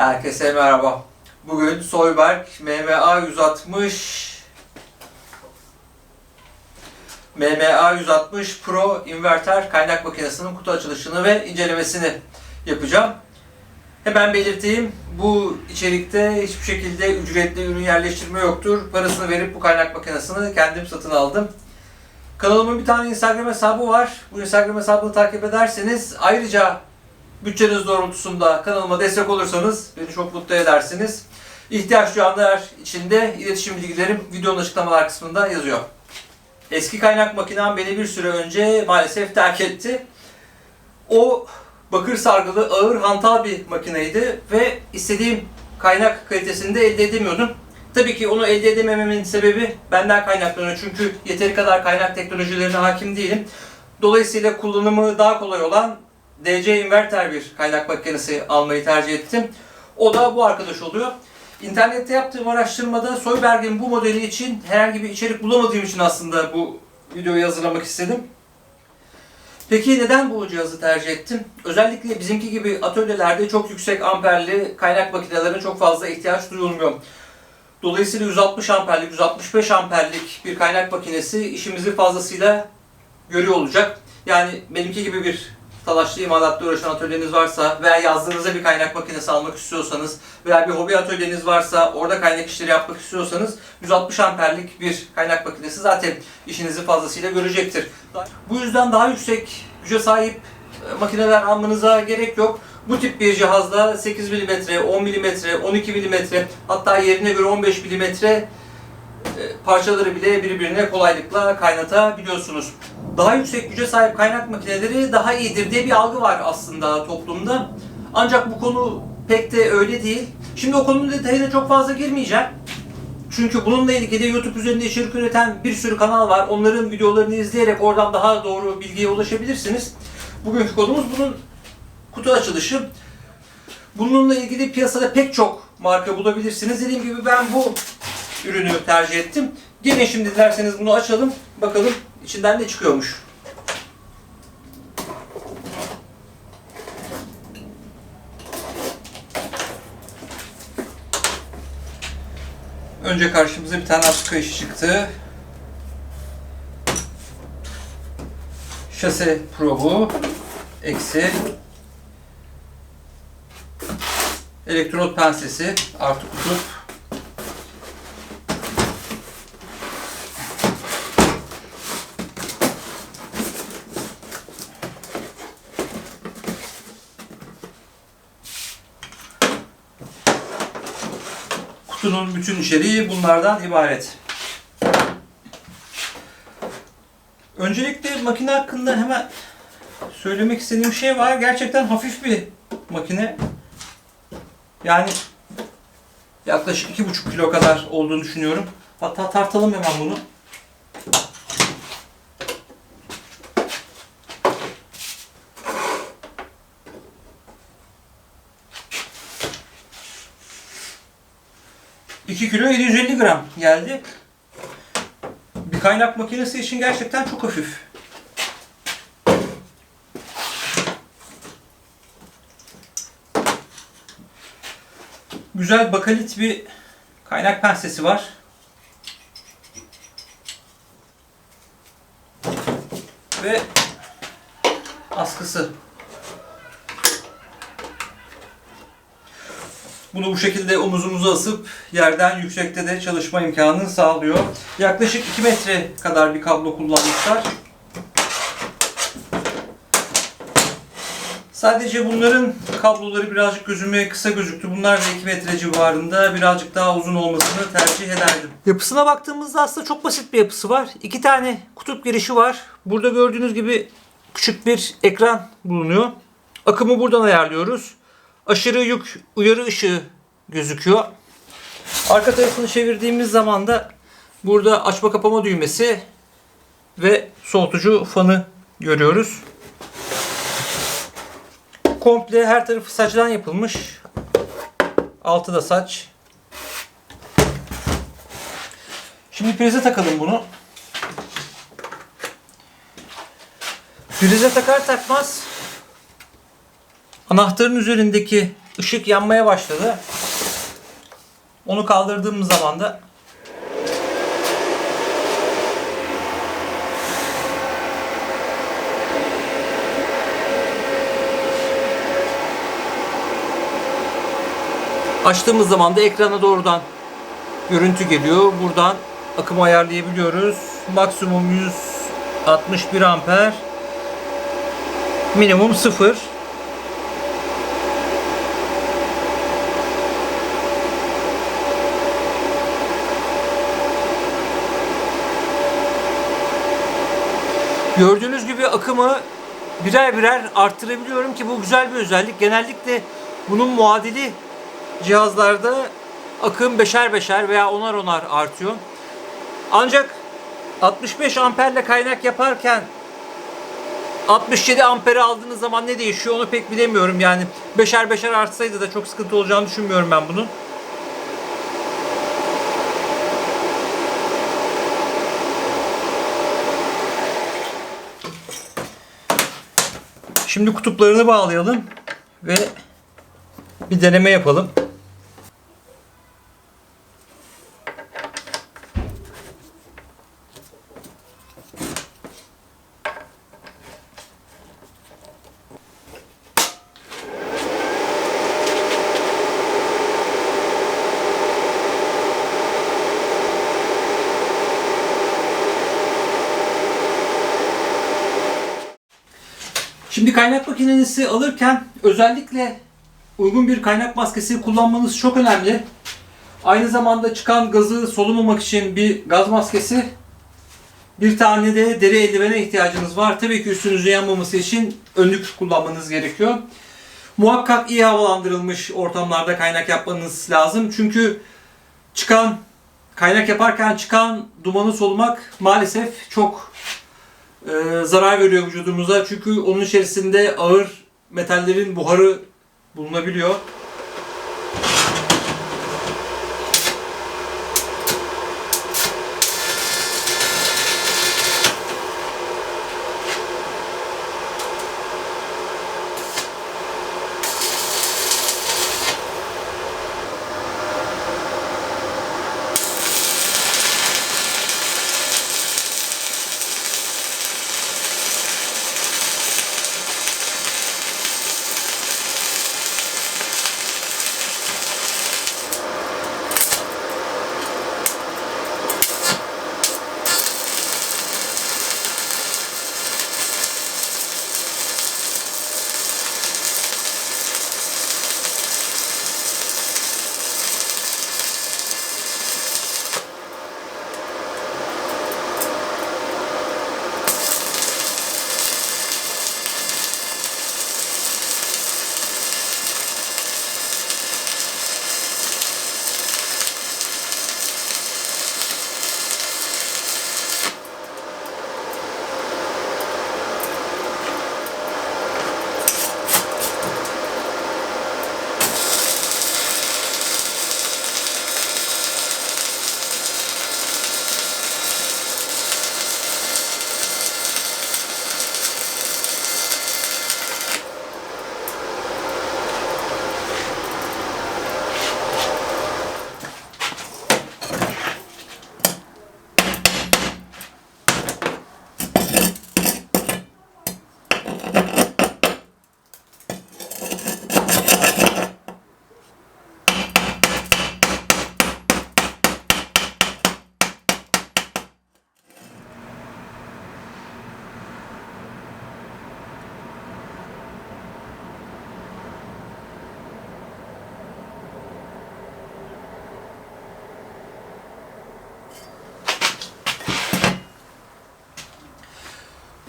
Herkese merhaba. Bugün Soyberg MMA 160 MMA 160 Pro inverter kaynak makinesinin kutu açılışını ve incelemesini yapacağım. Hemen belirteyim, bu içerikte hiçbir şekilde ücretli ürün yerleştirme yoktur. Parasını verip bu kaynak makinesini kendim satın aldım. Kanalımın bir tane Instagram hesabı var. Bu Instagram hesabını takip ederseniz ayrıca bütçeniz doğrultusunda kanalıma destek olursanız beni çok mutlu edersiniz. İhtiyaç duyanlar için de iletişim bilgilerim videonun açıklamalar kısmında yazıyor. Eski kaynak makinem beni bir süre önce maalesef terk etti. O bakır sargılı ağır hantal bir makineydi ve istediğim kaynak kalitesini de elde edemiyordum. Tabii ki onu elde edemememin sebebi benden kaynaklanıyor çünkü yeteri kadar kaynak teknolojilerine hakim değilim. Dolayısıyla kullanımı daha kolay olan DC inverter bir kaynak makinesi almayı tercih ettim. O da bu arkadaş oluyor. İnternette yaptığım araştırmada Soyberg'in bu modeli için herhangi bir içerik bulamadığım için aslında bu videoyu hazırlamak istedim. Peki neden bu cihazı tercih ettim? Özellikle bizimki gibi atölyelerde çok yüksek amperli kaynak makinelerine çok fazla ihtiyaç duyulmuyor. Dolayısıyla 160 amperlik, 165 amperlik bir kaynak makinesi işimizi fazlasıyla görüyor olacak. Yani benimki gibi bir talaşlı imalatla uğraşan atölyeniz varsa veya yazdığınızda bir kaynak makinesi almak istiyorsanız veya bir hobi atölyeniz varsa orada kaynak işleri yapmak istiyorsanız 160 amperlik bir kaynak makinesi zaten işinizi fazlasıyla görecektir. Bu yüzden daha yüksek güce sahip e, makineler almanıza gerek yok. Bu tip bir cihazda 8 mm, 10 mm, 12 mm hatta yerine göre 15 mm e, parçaları bile birbirine kolaylıkla kaynatabiliyorsunuz. Daha yüksek güce sahip kaynak makineleri daha iyidir diye bir algı var aslında toplumda. Ancak bu konu pek de öyle değil. Şimdi o konunun detayına çok fazla girmeyeceğim. Çünkü bununla ilgili YouTube üzerinde içerik üreten bir sürü kanal var. Onların videolarını izleyerek oradan daha doğru bilgiye ulaşabilirsiniz. Bugünkü konumuz bunun kutu açılışı. Bununla ilgili piyasada pek çok marka bulabilirsiniz. Dediğim gibi ben bu ürünü tercih ettim. Gelin şimdi dilerseniz bunu açalım. Bakalım içinden ne çıkıyormuş. Önce karşımıza bir tane askı işi çıktı. Şase probu eksi elektrot pensesi artı kutup Kutunun bütün içeriği bunlardan ibaret. Öncelikle makine hakkında hemen söylemek istediğim şey var. Gerçekten hafif bir makine. Yani yaklaşık 2,5 kilo kadar olduğunu düşünüyorum. Hatta tartalım hemen bunu. ...2 kilo 750 gram geldi. Bir kaynak makinesi için gerçekten çok hafif. Güzel bakalit bir kaynak pensesi var. Ve askısı. Bunu bu şekilde omuzumuza asıp yerden yüksekte de çalışma imkanını sağlıyor. Yaklaşık 2 metre kadar bir kablo kullanmışlar. Sadece bunların kabloları birazcık gözüme kısa gözüktü. Bunlar da 2 metre civarında birazcık daha uzun olmasını tercih ederdim. Yapısına baktığımızda aslında çok basit bir yapısı var. İki tane kutup girişi var. Burada gördüğünüz gibi küçük bir ekran bulunuyor. Akımı buradan ayarlıyoruz. Aşırı yük uyarı ışığı gözüküyor. Arka tarafını çevirdiğimiz zaman da burada açma kapama düğmesi ve soğutucu fanı görüyoruz. Komple her tarafı saçtan yapılmış. Altı da saç. Şimdi prize takalım bunu. Prize takar takmaz anahtarın üzerindeki ışık yanmaya başladı. Onu kaldırdığımız zaman da Açtığımız zaman da ekrana doğrudan görüntü geliyor. Buradan akımı ayarlayabiliyoruz. Maksimum 161 amper. Minimum 0. Gördüğünüz gibi akımı birer birer arttırabiliyorum ki bu güzel bir özellik. Genellikle bunun muadili cihazlarda akım beşer beşer veya onar onar artıyor. Ancak 65 amperle kaynak yaparken 67 amperi aldığınız zaman ne değişiyor onu pek bilemiyorum. Yani beşer beşer artsaydı da çok sıkıntı olacağını düşünmüyorum ben bunun. Şimdi kutuplarını bağlayalım ve bir deneme yapalım. Şimdi kaynak makinenizi alırken özellikle uygun bir kaynak maskesi kullanmanız çok önemli. Aynı zamanda çıkan gazı solumamak için bir gaz maskesi, bir tane de deri eldivene ihtiyacınız var. Tabii ki üstünüzü yanmaması için önlük kullanmanız gerekiyor. Muhakkak iyi havalandırılmış ortamlarda kaynak yapmanız lazım. Çünkü çıkan kaynak yaparken çıkan dumanı solumak maalesef çok e, zarar veriyor vücudumuza. Çünkü onun içerisinde ağır metallerin buharı bulunabiliyor.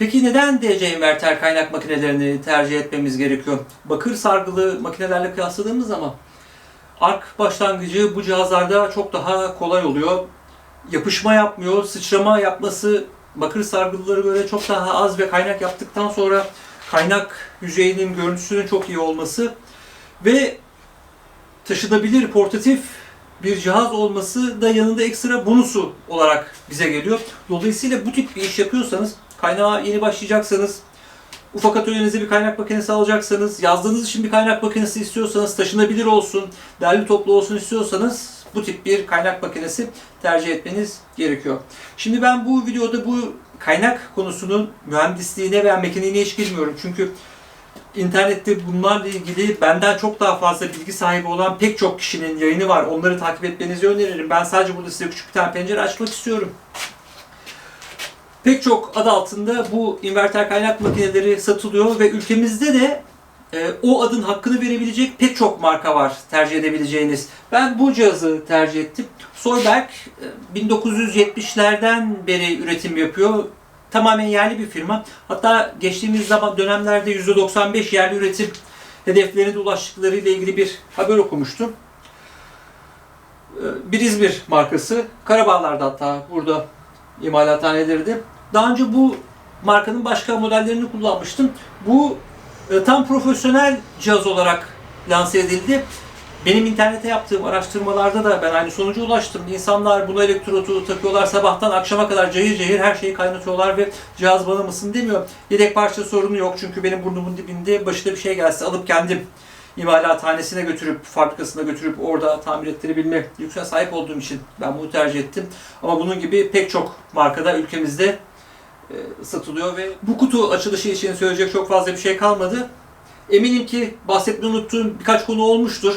Peki neden DC inverter kaynak makinelerini tercih etmemiz gerekiyor? Bakır sargılı makinelerle kıyasladığımız zaman ark başlangıcı bu cihazlarda çok daha kolay oluyor. Yapışma yapmıyor, sıçrama yapması bakır sargılıları göre çok daha az ve kaynak yaptıktan sonra kaynak yüzeyinin görüntüsünün çok iyi olması ve taşınabilir portatif bir cihaz olması da yanında ekstra bonusu olarak bize geliyor. Dolayısıyla bu tip bir iş yapıyorsanız, kaynağa yeni başlayacaksanız ufak atölyenize bir kaynak makinesi alacaksanız, yazdığınız için bir kaynak makinesi istiyorsanız, taşınabilir olsun, derli toplu olsun istiyorsanız bu tip bir kaynak makinesi tercih etmeniz gerekiyor. Şimdi ben bu videoda bu kaynak konusunun mühendisliğine veya mekaniğine hiç girmiyorum. Çünkü internette bunlarla ilgili benden çok daha fazla bilgi sahibi olan pek çok kişinin yayını var. Onları takip etmenizi öneririm. Ben sadece burada size küçük bir tane pencere açmak istiyorum. Pek çok adı altında bu inverter kaynak makineleri satılıyor ve ülkemizde de e, o adın hakkını verebilecek pek çok marka var tercih edebileceğiniz. Ben bu cihazı tercih ettim. Solberg e, 1970'lerden beri üretim yapıyor. Tamamen yerli bir firma. Hatta geçtiğimiz zaman dönemlerde %95 yerli üretim hedeflerine de ulaştıkları ile ilgili bir haber okumuştum. E, Bir İzmir markası. Karabağlar'da hatta burada imalathaneleri. Daha önce bu markanın başka modellerini kullanmıştım. Bu e, tam profesyonel cihaz olarak lanse edildi. Benim internete yaptığım araştırmalarda da ben aynı sonuca ulaştım. İnsanlar buna elektrotu takıyorlar sabahtan akşama kadar cayır cayır her şeyi kaynatıyorlar ve cihaz bana mısın demiyor. Yedek parça sorunu yok çünkü benim burnumun dibinde başına bir şey gelse alıp kendim imalathanesine götürüp, fabrikasına götürüp orada tamir ettirebilme lüksüne sahip olduğum için ben bunu tercih ettim. Ama bunun gibi pek çok markada ülkemizde e, satılıyor ve bu kutu açılışı için söyleyecek çok fazla bir şey kalmadı. Eminim ki bahsetmeyi unuttuğum birkaç konu olmuştur.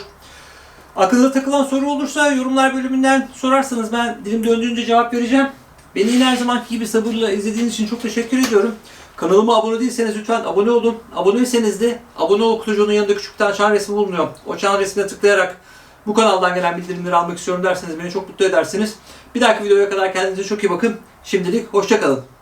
Aklınıza takılan soru olursa yorumlar bölümünden sorarsanız ben dilim döndüğünce cevap vereceğim. Beni yine her zamanki gibi sabırla izlediğiniz için çok teşekkür ediyorum. Kanalıma abone değilseniz lütfen abone olun. Aboneyseniz de abone ol kutucuğunun yanında küçük bir tane çan resmi bulunuyor. O çan resmine tıklayarak bu kanaldan gelen bildirimleri almak istiyorum derseniz beni çok mutlu edersiniz. Bir dahaki videoya kadar kendinize çok iyi bakın. Şimdilik hoşçakalın.